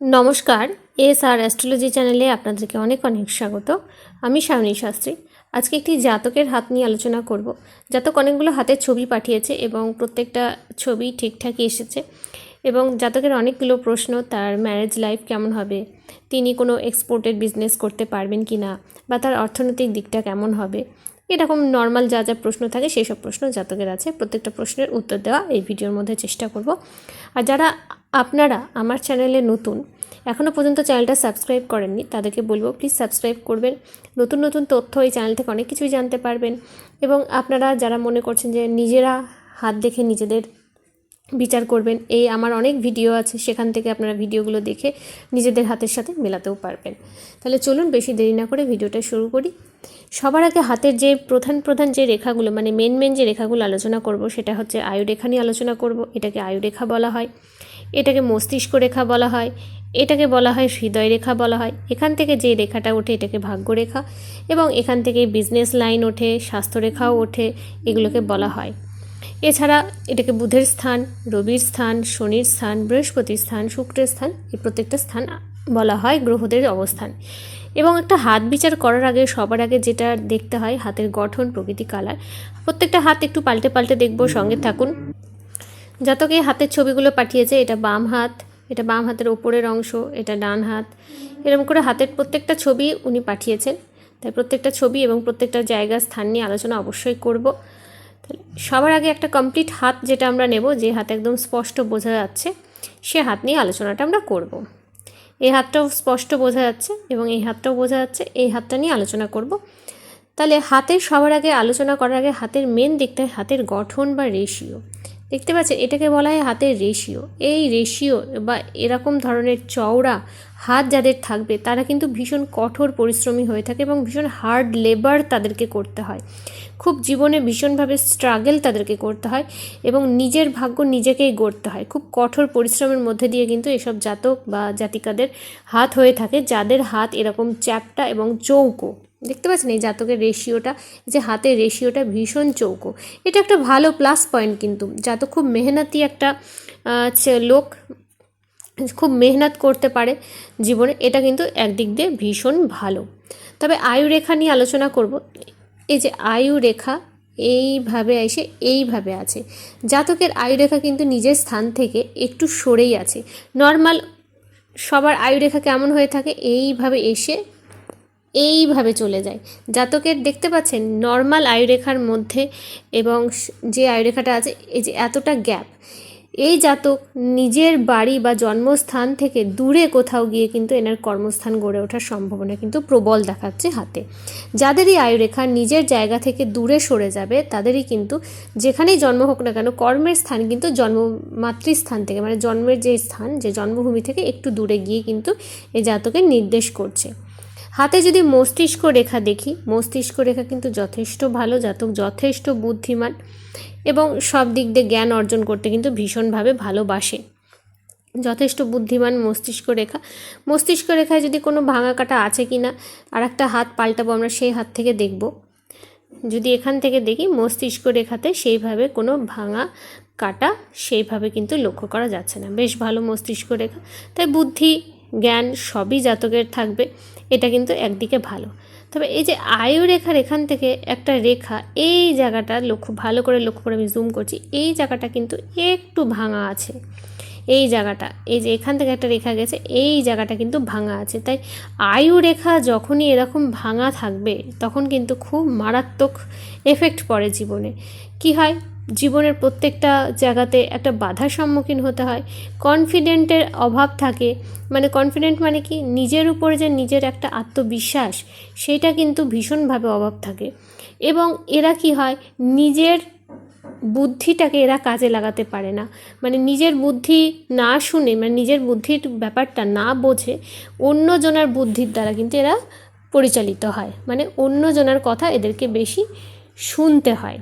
নমস্কার এস আর অ্যাস্ট্রোলজি চ্যানেলে আপনাদেরকে অনেক অনেক স্বাগত। আমি শাওনী শাস্ত্রী। আজকে একটি জাতকের হাত নিয়ে আলোচনা করব। জাতক অনেকগুলো হাতের ছবি পাঠিয়েছে এবং প্রত্যেকটা ছবি ঠিকঠাকই এসেছে এবং জাতকের অনেকগুলো প্রশ্ন, তার ম্যারেজ লাইফ কেমন হবে, তিনি কোনো এক্সপোর্টের বিজনেস করতে পারবেন কি না, বা তার অর্থনৈতিক দিকটা কেমন হবে, এরকম নর্মাল যা যা প্রশ্ন থাকে সেই সব প্রশ্ন জাতকের আছে। প্রত্যেকটা প্রশ্নের উত্তর দেওয়া এই ভিডিওর মধ্যে চেষ্টা করব। আর যারা আপনারা আমার চ্যানেলে নতুন এখনও পর্যন্ত চ্যানেলটা সাবস্ক্রাইব করেননি, তাদেরকে বলব প্লিজ সাবস্ক্রাইব করবেন। নতুন নতুন তথ্য এই চ্যানেল থেকে অনেক কিছুই জানতে পারবেন এবং আপনারা যারা মনে করছেন যে নিজেরা হাত দেখে নিজেদের বিচার করবেন, এই আমার অনেক ভিডিও আছে, সেখান থেকে আপনারা ভিডিওগুলো দেখে নিজেদের হাতের সাথে মেলাতেও পারবেন। তাহলে চলুন বেশি দেরি না করে ভিডিওটা শুরু করি। সবার আগে হাতের যে প্রধান প্রধান যে রেখাগুলো মানে মেন মেন যে রেখাগুলো আলোচনা করব, সেটা হচ্ছে আয়ুরেখা নিয়ে আলোচনা করব, এটাকে আয়ুরেখা বলা হয়। এটাকে মস্তিষ্ক রেখা বলা হয়, এটাকে বলা হয় হৃদয় রেখা বলা হয়। এখান থেকে যে রেখাটা ওঠে এটাকে ভাগ্যরেখা এবং এখান থেকে বিজনেস লাইন ওঠে, স্বাস্থ্যরেখাও ওঠে, এগুলোকে বলা হয়। এছাড়া এটাকে বুধের স্থান, রবির স্থান, শনির স্থান, বৃহস্পতির স্থান, শুক্রের স্থান এই প্রত্যেকটা স্থান বলা হয় গ্রহদের অবস্থান। এবং একটা হাত বিচার করার আগে, সবার আগে যেটা দেখতে হয়, হাতের গঠন, প্রকৃতি কালার প্রত্যেকটা হাত একটু পাল্টে পাল্টে দেখব, সঙ্গে থাকুন। জাতকে হাতের ছবিগুলো পাঠিয়েছে, এটা বাম হাত, এটা বাম হাতের ওপরের অংশ, এটা ডান হাত। এরকম করে হাতের প্রত্যেকটা ছবি উনি পাঠিয়েছেন। তাই প্রত্যেকটা ছবি এবং প্রত্যেকটা জায়গা, স্থান নিয়ে আলোচনা অবশ্যই করব। তাহলে সবার আগে একটা কমপ্লিট হাত যেটা আমরা নেব, যে হাতে একদম স্পষ্ট বোঝা যাচ্ছে, সে হাত নিয়ে আলোচনাটা আমরা করব। এই হাতটাও স্পষ্ট বোঝা যাচ্ছে এবং এই হাতটাও বোঝা যাচ্ছে, এই হাতটা নিয়ে আলোচনা করব। তাহলে হাতের সবার আগে, আলোচনা করার আগে হাতের মেন দিকটা হাতের গঠন বা রেশিও দেখতে পাচ্ছেন, এটাকে বলা হয় হাতের রেশিও। এই রেশিও বা এরকম ধরনের চওড়া হাত যাদের থাকবে, তারা কিন্তু ভীষণ কঠোর পরিশ্রমী হয়ে থাকে এবং ভীষণ হার্ড লেবার তাদেরকে করতে হয়। খুব জীবনে ভীষণভাবে স্ট্রাগল তাদেরকে করতে হয় এবং নিজের ভাগ্য নিজেকেই গড়তে হয়। খুব কঠোর পরিশ্রমের মধ্যে দিয়ে কিন্তু এসব জাতক বা জাতিকাদের হাত হয়ে থাকে, যাদের হাত এরকম চ্যাপটা এবং চৌকো। দেখতে পাচ্ছেন এই জাতকের রেশিওটা যে হাতের রেশিওটা ভীষণ চৌকো। এটা একটা ভালো প্লাস পয়েন্ট কিন্তু। জাতক খুব মেহনতি একটা লোক। খুব মেহনত করতে পারে জীবনে। এটা কিন্তু একদিক দিয়ে ভীষণ ভালো। তবে আয়ু রেখা নিয়ে আলোচনা করব। এই যে আয়ু রেখা এইভাবে এসে এইভাবে আছে। জাতকের আয়ুরেখা কিন্তু নিজের স্থান থেকে একটু সরেই আছে। নর্মাল সবার আয়ুরেখা কেমন হয়ে থাকে? এইভাবে এসে এইভাবে চলে যায়। জাতকের দেখতে পাচ্ছেন নর্মাল আয়ুরেখার মধ্যে এবং যে আয়ুরেখাটা আছে, এই যে এতটা গ্যাপ এই জাতক নিজের বাড়ি বা জন্মস্থান থেকে দূরে কোথাও গিয়ে কিন্তু এনার কর্মস্থান গড়ে ওঠার সম্ভাবনা কিন্তু প্রবল দেখাচ্ছে হাতে। যাদেরই আয়ুরেখা নিজের জায়গা থেকে দূরে সরে যাবে, তাদেরই কিন্তু যেখানেই জন্ম হোক না কেন, কর্মের স্থান কিন্তু জন্ম, মাতৃস্থান থেকে মানে জন্মের যে স্থান, যে জন্মভূমি থেকে একটু দূরে গিয়ে কিন্তু এই জাতকের নির্দেশ করছে। হাতে যদি মস্তিষ্ক রেখা দেখি, মস্তিষ্ক রেখা কিন্তু যথেষ্ট ভালো, জাতক যথেষ্ট বুদ্ধিমান এবং সব দিক দিয়ে জ্ঞান অর্জন করতে কিন্তু ভীষণভাবে ভালোবাসে। যথেষ্ট বুদ্ধিমান মস্তিষ্ক রেখা। মস্তিষ্ক রেখায় যদি কোনো ভাঙা কাটা আছে কি না আর একটা হাত পাল্টাবো আমরা সেই হাত থেকে দেখব। যদি এখান থেকে দেখি, মস্তিষ্ক রেখাতে সেইভাবে কোনো ভাঙা কাটা সেইভাবে কিন্তু লক্ষ্য করা যাচ্ছে না। বেশ ভালো মস্তিষ্ক রেখা। তাই বুদ্ধি জ্ঞান সবই জাতকের থাকবে, এটা কিন্তু একদিকে ভালো। তবে এই যে আয়ু রেখার এখান থেকে একটা রেখা, এই জায়গাটা লক্ষ্য, ভালো করে লক্ষ্য করে আমি জুম করছি, এই জায়গাটা কিন্তু একটু ভাঙা আছে। এই জায়গাটা, এই যে এখান থেকে একটা রেখা গেছে, এই জায়গাটা কিন্তু ভাঙা আছে। তাই আয়ু রেখা যখনই এরকম ভাঙা থাকবে, তখন কিন্তু খুব মারাত্মক এফেক্ট পড়ে জীবনে। কি হয়? জীবনের প্রত্যেকটা জায়গাতে একটা বাধার সম্মুখীন হতে হয়। কনফিডেন্টের অভাব থাকে। মানে কনফিডেন্ট মানে কি? নিজের উপরে যে নিজের একটা আত্মবিশ্বাস, সেটা কিন্তু ভীষণভাবে অভাব থাকে। এবং এরা কি হয়? নিজের বুদ্ধিটাকে এরা কাজে লাগাতে পারে না। মানে নিজের বুদ্ধি না শুনে মানে নিজের বুদ্ধির ব্যাপারটা না বোঝে, অন্যজনের বুদ্ধির দ্বারা কিন্তু এরা পরিচালিত হয়। মানে অন্যজনের কথা এদেরকে বেশি শুনতে হয়।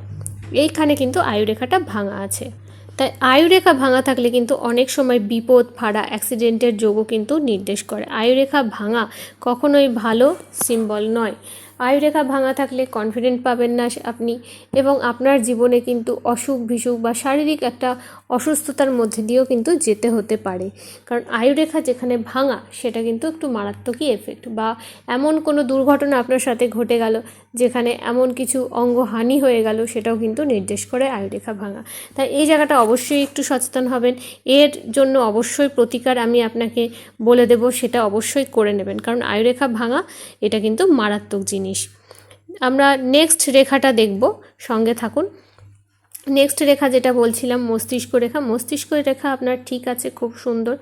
এইখানে কিন্তু আয়ুরেখাটা ভাঙা আছে। তাই আয়ুরেখা ভাঙা থাকলে কিন্তু অনেক সময় বিপদ ফাড়া অ্যাক্সিডেন্টের যোগও কিন্তু নির্দেশ করে। আয়ুরেখা ভাঙা কখনোই ভালো সিম্বল নয়। আয়ুরেখা ভাঙা থাকলে কনফিডেন্ট পাবেন না আপনি এবং আপনার জীবনে কিন্তু অসুখ, বিসুখ বা শারীরিক একটা অসুস্থতার মধ্যে দিয়েও কিন্তু যেতে হতে পারে। কারণ আয়ুরেখা যেখানে ভাঙা, সেটা কিন্তু একটু মারাত্মকই এফেক্ট বা এমন কোনো দুর্ঘটনা আপনার সাথে ঘটে গেল, যেখানে এমন কিছু অঙ্গহানি হয়ে গেল, সেটাও কিন্তু নির্দেশ করে আয়ুরেখা ভাঙা। তাই এই জায়গাটা অবশ্যই একটু সচেতন হবেন। এর জন্য অবশ্যই প্রতিকার আমি আপনাকে বলে দেব, সেটা অবশ্যই করে নেবেন। কারণ আয়ুরেখা ভাঙা, এটা কিন্তু মারাত্মক জিনিস। আমরা নেক্সট রেখাটা দেখব, সঙ্গে থাকুন। নেক্সট রেখা যেটা বলছিলাম, মস্তিষ্ক রেখা। মস্তিষ্ক রেখা আপনার ঠিক আছে, খুব সুন্দর।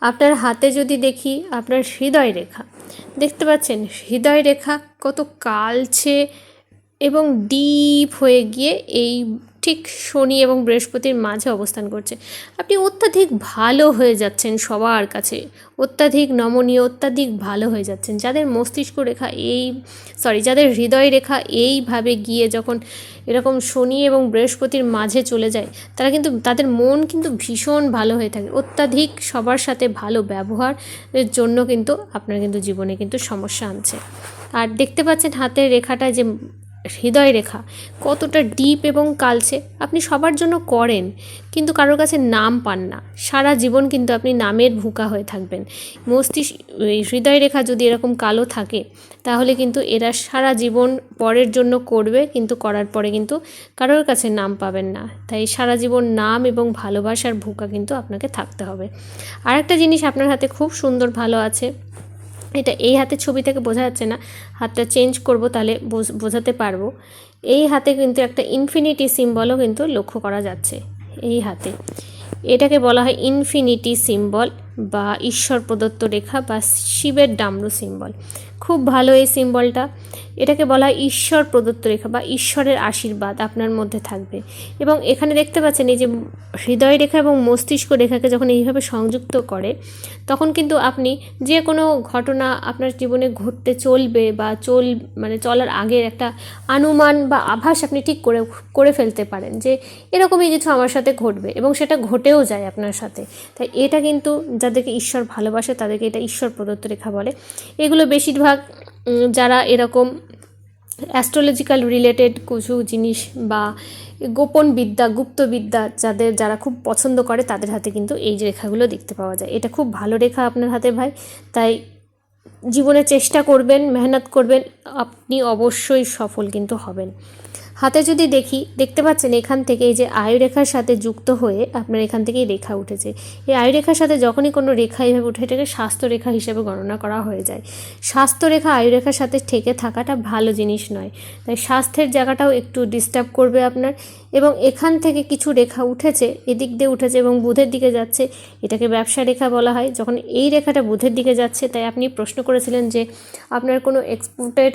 আপনার হাতে যদি দেখি, আপনার হৃদয় রেখা। দেখতে পাচ্ছেন, হৃদয় রেখা কত কালছে এবং ডিপ হয়ে গিয়ে এই ঠিক শনি এবং বৃহস্পতির মাঝে অবস্থান করছে। আপনি অত্যাধিক ভালো হয়ে যাচ্ছেন সবার কাছে। অত্যাধিক নমনীয়, অত্যাধিক ভালো হয়ে যাচ্ছেন। যাদের মস্তিষ্ক রেখা এই সরি যাদের হৃদয় রেখা এইভাবে গিয়ে যখন এরকম শনি এবং বৃহস্পতির মাঝে চলে যায়, তারা কিন্তু, তাদের মন কিন্তু ভীষণ ভালো হয়ে থাকে। অত্যাধিক সবার সাথে ভালো ব্যবহারের জন্য কিন্তু আপনার কিন্তু জীবনে কিন্তু সমস্যা আনছে। আর দেখতে পাচ্ছেন হাতের রেখাটা যে হৃদয় রেখা কতটা ডিপ এবং কালচে। আপনি সবার জন্য করেন, কিন্তু কারোর কাছে নাম পান না। সারা জীবন কিন্তু আপনি নামের ভুকা হয়ে থাকবেন। মস্তিষ্ক হৃদয় রেখা যদি এরকম কালো থাকে, তাহলে কিন্তু এরা সারা জীবন পরের জন্য করবে, কিন্তু করার পরে কিন্তু কারোর কাছে নাম পাবেন না। তাই সারা জীবন নাম এবং ভালোবাসার ভুকা কিন্তু আপনাকে থাকতে হবে। আরেকটা জিনিস আপনার হাতে খুব সুন্দর ভালো আছে। এটা এই হাতের ছবি থেকে বোঝা যাচ্ছে না। হাতটা চেঞ্জ করব তাহলে বোঝ- বোঝাতে পারব। এই হাতে কিন্তু একটা ইনফিনিটি সিম্বলও কিন্তু লক্ষ্য করা যাচ্ছে। এই হাতে। এটাকে বলা হয় ইনফিনিটি সিম্বল বা ঈশ্বর প্রদত্ত রেখা বা শিবের ডামরু সিম্বল খুব ভালো এই সিম্বলটা। এটাকে বলা হয় ঈশ্বর প্রদত্ত রেখা বা ঈশ্বরের আশীর্বাদ আপনার মধ্যে থাকবে। এবং এখানে দেখতে পাচ্ছেন এই যে হৃদয় রেখা এবং মস্তিষ্ক রেখাকে যখন এইভাবে সংযুক্ত করে, তখন কিন্তু আপনি যে কোনো ঘটনা আপনার জীবনে ঘটতে চলবে বা চল মানে চলার আগের একটা আনুমান বা আভাস আপনি ঠিক করে করে ফেলতে পারেন যে এরকমই কিছু আমার সাথে ঘটবে এবং সেটা ঘটেও যায় আপনার সাথে। তাই এটা কিন্তু যাদেরকে ঈশ্বর ভালোবাসে তাদেরকে এটা ঈশ্বর প্রদত্ত রেখা বলে। এগুলো বেশিরভাগ উম, যারা এরকম অ্যাস্ট্রোলজিক্যাল রিলেটেড কিছু জিনিস বা গোপন বিদ্যা গুপ্ত বিদ্যা যাদের যারা খুব পছন্দ করে তাদের হাতে কিন্তু এই রেখাগুলো দেখতে পাওয়া যায়। এটা খুব ভালো রেখা আপনার হাতে ভাই। তাই জীবনে চেষ্টা করবেন মেহনত করবেন আপনি অবশ্যই সফল কিন্তু হবেন। হাতে যদি দেখি, দেখতে পাচ্ছেন এখান থেকে এই যে আয়ুরেখার সাথে যুক্ত হয়ে আপনার এখান থেকেই রেখা উঠেছে। এই আয়ুরেখার সাথে যখনই কোনো রেখা এইভাবে উঠে, এটাকে স্বাস্থ্যরেখা হিসেবে গণনা করা হয়ে যায়। স্বাস্থ্যরেখা আয়ুরেখার সাথে থেকে থাকাটা ভালো জিনিস নয়। তাই স্বাস্থ্যের জায়গাটাও একটু ডিস্টার্ব করবে আপনার এবং এখান থেকে কিছু রেখা উঠেছে, এদিক দিয়ে উঠেছে এবং বুধের দিকে যাচ্ছে, এটাকে ব্যবসা রেখা বলা হয়। যখন এই রেখাটা বুধের দিকে যাচ্ছে, তাই আপনি প্রশ্ন করেছিলেন যে আপনার কোনো এক্সপোর্টের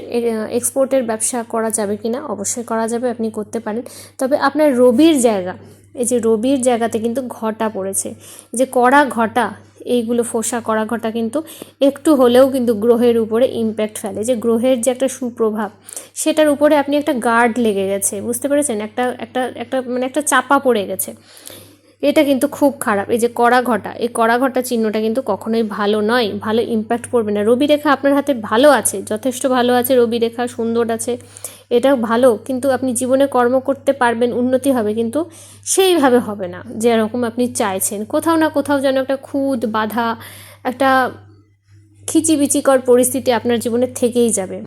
এক্সপোর্টের ব্যবসা করা যাবে কি না অবশ্যই করা যাবে, আপনি করতে পারেন। তবে আপনার রবির জায়গা, এই যে রবির জায়গাতে কিন্তু ঘটা পড়েছে। যে কড়া ঘটা, এইগুলো ফোসা কড়া ঘটা কিন্তু একটু হলেও কিন্তু গ্রহের উপরে ইম্প্যাক্ট ফেলে। যে গ্রহের যে একটা সুপ্রভাব, সেটার উপরে আপনি একটা গার্ড লেগে গেছে, বুঝতে পেরেছেন? একটা একটা একটা মানে একটা চাপা পড়ে গেছে। এটা কিন্তু খুব খারাপ। এই যে কড়া ঘটা, এই কড়া ঘটা চিহ্নটা কিন্তু কখনোই ভালো নয়, ভালো ইম্প্যাক্ট পড়বে না। রবি রেখা আপনার হাতে ভালো আছে, যথেষ্ট ভালো আছে রবি রেখা সুন্দর আছে। এটাও ভালো, কিন্তু আপনি জীবনে কর্ম করতে পারবেন, উন্নতি হবে, কিন্তু সেইভাবে হবে না, যেরকম আপনি চাইছেন। কোথাও না কোথাও যেন একটা খুদ, বাধা, একটা খিচিবিচিকর পরিস্থিতি আপনার জীবনে থেকেই যাবে।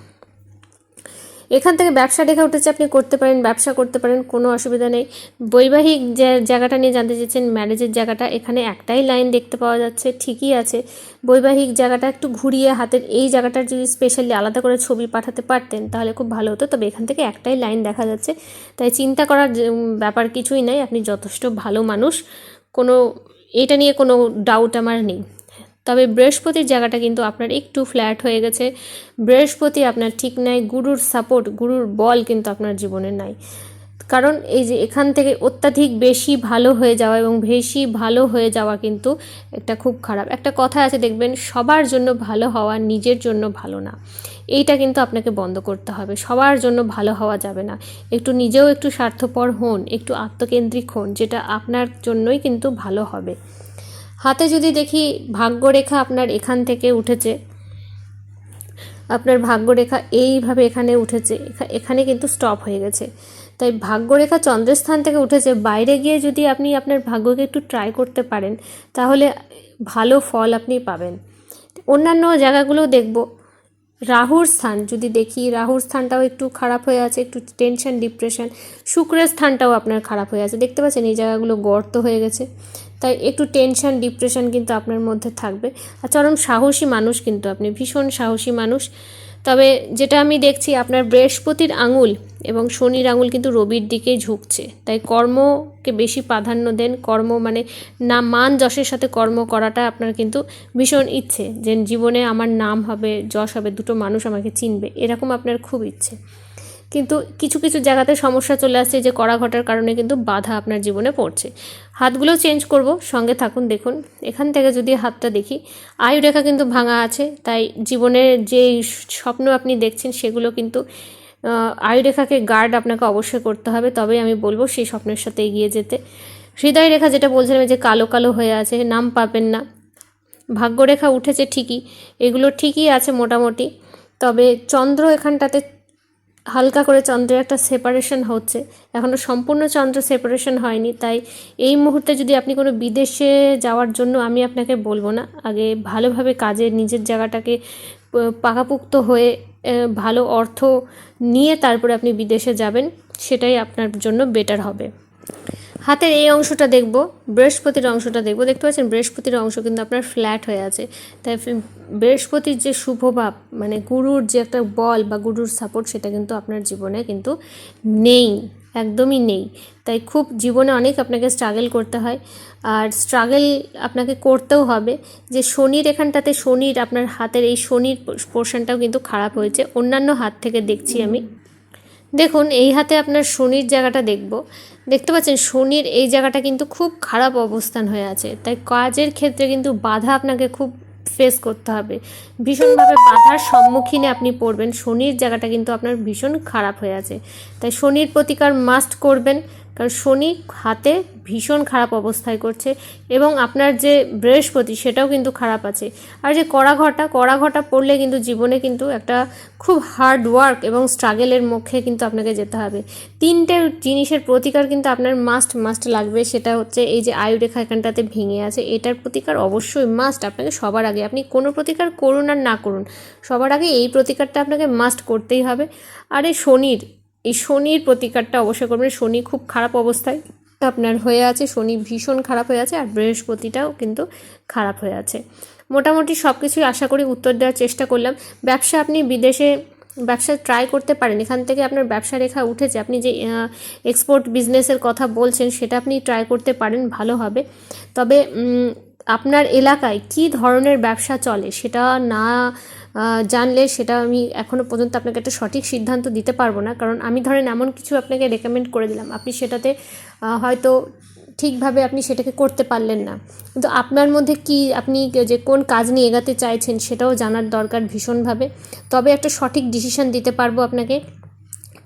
এখান থেকে ব্যবসা রেখা উঠেছে, আপনি করতে পারেন, ব্যবসা করতে পারেন, কোনো অসুবিধা নেই। বৈবাহিক যে জায়গাটা নিয়ে জানতে চেয়েছেন ম্যারেজের জায়গাটা, এখানে একটাই লাইন দেখতে পাওয়া যাচ্ছে, ঠিকই আছে। বৈবাহিক জায়গাটা একটু ঘুরিয়ে হাতের, এই জায়গাটার যদি স্পেশালি আলাদা করে ছবি পাঠাতে পারতেন, তাহলে খুব ভালো হতো। তবে এখান থেকে একটাই লাইন দেখা যাচ্ছে। তাই চিন্তা করার ব্যাপার কিছুই নাই। আপনি যথেষ্ট ভালো মানুষ। কোনো, এটা নিয়ে কোনো ডাউট আমার নেই। তবে বৃহস্পতির জায়গাটা কিন্তু আপনার একটু ফ্ল্যাট হয়ে গেছে। বৃহস্পতি আপনার ঠিক নাই, গুরুর সাপোর্ট গুরুর বল কিন্তু আপনার জীবনে নাই। কারণ এই যে এখান থেকে অত্যাধিক বেশি ভালো হয়ে যাওয়া এবং বেশি ভালো হয়ে যাওয়া কিন্তু একটা খুব খারাপ। একটা কথা আছে, দেখবেন সবার জন্য ভালো হওয়া নিজের জন্য ভালো না। এইটা কিন্তু আপনাকে বন্ধ করতে হবে। সবার জন্য ভালো হওয়া যাবে না। একটু নিজেও একটু স্বার্থপর হন, একটু আত্মকেন্দ্রিক হন, যেটা আপনার জন্যই কিন্তু ভালো হবে। হাতে যদি দেখি ভাগ্যরেখা আপনার এখান থেকে উঠেছে, আপনার ভাগ্যরেখা এইভাবে এখানে উঠেছে এখানে কিন্তু স্টপ হয়ে গেছে। তাই ভাগ্যরেখা চন্দ্রের স্থান থেকে উঠেছে। বাইরে গিয়ে যদি আপনি আপনার ভাগ্যকে একটু ট্রাই করতে পারেন, তাহলে ভালো ফল আপনি পাবেন। অন্যান্য জায়গাগুলো দেখব। রাহুর স্থান যদি দেখি, রাহুর স্থানটাও একটু খারাপ হয়ে আছে, একটু টেনশন ডিপ্রেশন শুক্রের স্থানটাও আপনার খারাপ হয়ে আছে। দেখতে পাচ্ছেন এই জায়গাগুলো গর্ত হয়ে গেছে। তাই একটু টেনশন ডিপ্রেশন কিন্তু আপনার মধ্যে থাকবে। আর চরম সাহসী মানুষ কিন্তু আপনি, ভীষণ সাহসী মানুষ। তবে যেটা আমি দেখছি, আপনার বৃহস্পতির আঙুল এবং শনির আঙুল কিন্তু রবির দিকেই ঝুঁকছে। তাই কর্মকে বেশি প্রাধান্য দেন। কর্ম মানে না, মান যশের সাথে কর্ম করাটা আপনার কিন্তু ভীষণ ইচ্ছে। যে জীবনে আমার নাম হবে, যশ হবে, দুটো মানুষ আমাকে চিনবে, এরকম আপনার খুব ইচ্ছে। কিন্তু কিছু কিছু জায়গাতে সমস্যা চলে আসছে যে কড়া ঘটার কারণে কিন্তু বাধা আপনার জীবনে পড়ছে। হাতগুলো চেঞ্জ করব সঙ্গে থাকুন দেখুন। এখান থেকে যদি হাতটা দেখি আয়ু রেখা কিন্তু ভাঙা আছে তাই জীবনের যে স্বপ্ন আপনি দেখছেন সেগুলো কিন্তু আহ, আয়ু রেখাকে গার্ড আপনাকে অবশ্যই করতে হবে। তবেই আমি বলব সেই স্বপ্নের সাথে এগিয়ে যেতে। হৃদয় রেখা যেটা বলছিলাম যে কালো কালো হয়ে আছে নাম পাবেন না। ভাগ্যরেখা উঠেছে ঠিকই এগুলো ঠিকই আছে মোটামুটি। তবে চন্দ্র এখানটাতে হালকা করে চন্দ্রের একটা সেপারেশন হচ্ছে। এখনও সম্পূর্ণ চন্দ্র সেপারেশন হয়নি, তাই এই মুহূর্তে যদি আপনি কোনো বিদেশে যাওয়ার জন্য আমি আপনাকে বলব না। আগে ভালোভাবে কাজে, নিজের জায়গাটাকে পাকাপুক্ত হয়ে ভালো অর্থ নিয়ে তারপরে আপনি বিদেশে যাবেন, সেটাই আপনার জন্য বেটার হবে। হাতের এই অংশটা দেখব, বৃহস্পতির অংশটা দেখব। দেখতে পাচ্ছেন, বৃহস্পতির অংশ কিন্তু আপনার ফ্ল্যাট হয়ে আছে। তাই বৃহস্পতির যে শুভভাব মানে গুরুর যে একটা বল বা গুরুর সাপোর্ট সেটা কিন্তু আপনার জীবনে কিন্তু নেই, একদমই নেই। তাই খুব জীবনে অনেক আপনাকে স্ট্রাগল করতে হয়। আর স্ট্রাগল আপনাকে করতেও হবে যে শনির এখানটাতে, শনির আপনার হাতের এই শনির পোর্শনটাও কিন্তু খারাপ হয়েছে। অন্যান্য হাত থেকে দেখছি আমি। দেখুন, এই হাতে আপনার শনির জায়গাটা দেখব। দেখতে পাচ্ছেন, শনির এই জায়গাটা কিন্তু খুব খারাপ অবস্থান হয়ে আছে। তাই কাজের ক্ষেত্রে কিন্তু বাধা আপনাকে খুব ফেস করতে হবে। ভীষণভাবে বাধার সম্মুখীনে আপনি পড়বেন। শনির জায়গাটা কিন্তু আপনার ভীষণ খারাপ হয়ে আছে। তাই শনির প্রতিকার মাস্ট করবেন। কারণ শনি হাতে ভীষণ খারাপ অবস্থায় করছে এবং আপনার যে বৃহস্পতি সেটাও কিন্তু খারাপ আছে। আর যে কড়া ঘটা কড়া ঘটা পড়লে কিন্তু জীবনে কিন্তু একটা খুব হার্ড ওয়ার্ক এবং স্ট্রাগেলের মুখে কিন্তু আপনাকে যেতে হবে। তিনটে জিনিসের প্রতিকার কিন্তু আপনার মাস্ট মাস্ট লাগবে। সেটা হচ্ছে এই যে আয়ুরেখা এখানটাতে ভেঙে আছে, এটার প্রতিকার অবশ্যই মাস্ট আপনাকে সবার আগে। আপনি কোনো প্রতিকার করুন আর না করুন, সবার আগে এই প্রতিকারটা আপনাকে মাস্ট করতেই হবে। আর এই শনির এই শনির প্রতিকারটা অবশ্যই করবেন। শনি খুব খারাপ অবস্থায় আপনার হয়ে আছে, শনি ভীষণ খারাপ হয়ে আছে আর বৃহস্পতিটাও কিন্তু খারাপ হয়ে আছে। মোটামুটি সব কিছুই আশা করি উত্তর দেওয়ার চেষ্টা করলাম। ব্যবসা আপনি বিদেশে ব্যবসা ট্রাই করতে পারেন, এখান থেকে আপনার ব্যবসা রেখা উঠেছে। আপনি যে এক্সপোর্ট বিজনেসের কথা বলছেন, সেটা আপনি ট্রাই করতে পারেন, ভালো হবে। তবে আপনার এলাকায় কি ধরনের ব্যবসা চলে, সেটা না জানলে সেটা আমি এখনও পর্যন্ত আপনাকে একটা সঠিক সিদ্ধান্ত দিতে পারব না। কারণ আমি ধরেন এমন কিছু আপনাকে রেকমেন্ড করে দিলাম আপনি সেটাতে হয়তো ঠিকভাবে আপনি সেটাকে করতে পারলেন না। কিন্তু আপনার মধ্যে কি আপনি যে কোন কাজ নিয়ে এগাতে চাইছেন সেটাও জানার দরকার ভীষণভাবে। তবে একটা সঠিক ডিসিশন দিতে পারব আপনাকে।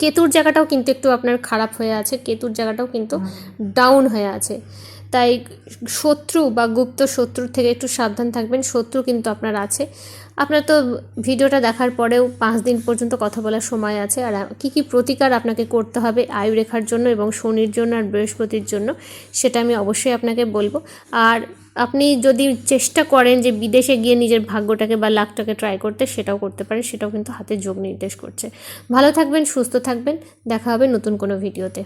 কেতুর জায়গাটাও কিন্তু একটু আপনার খারাপ হয়ে আছে কেতুর জায়গাটাও কিন্তু ডাউন হয়ে আছে। তাই শত্রু বা গুপ্ত শত্রুর থেকে একটু সাবধান থাকবেন। শত্রু কিন্তু আপনার আছে। আপনার তো ভিডিওটা দেখার পরেও পাঁচ দিন পর্যন্ত কথা বলার সময় আছে। আর কী কী প্রতিকার আপনাকে করতে হবে আয়ু রেখার জন্য এবং শনির জন্য আর বৃহস্পতির জন্য, সেটা আমি অবশ্যই আপনাকে বলব। আর আপনি যদি চেষ্টা করেন যে বিদেশে গিয়ে নিজের ভাগ্যটাকে বা লাকটাকে ট্রাই করতে, সেটাও করতে পারেন। সেটাও কিন্তু হাতে যোগ নির্দেশ করছে। ভালো থাকবেন, সুস্থ থাকবেন। দেখা হবে নতুন কোনো ভিডিওতে।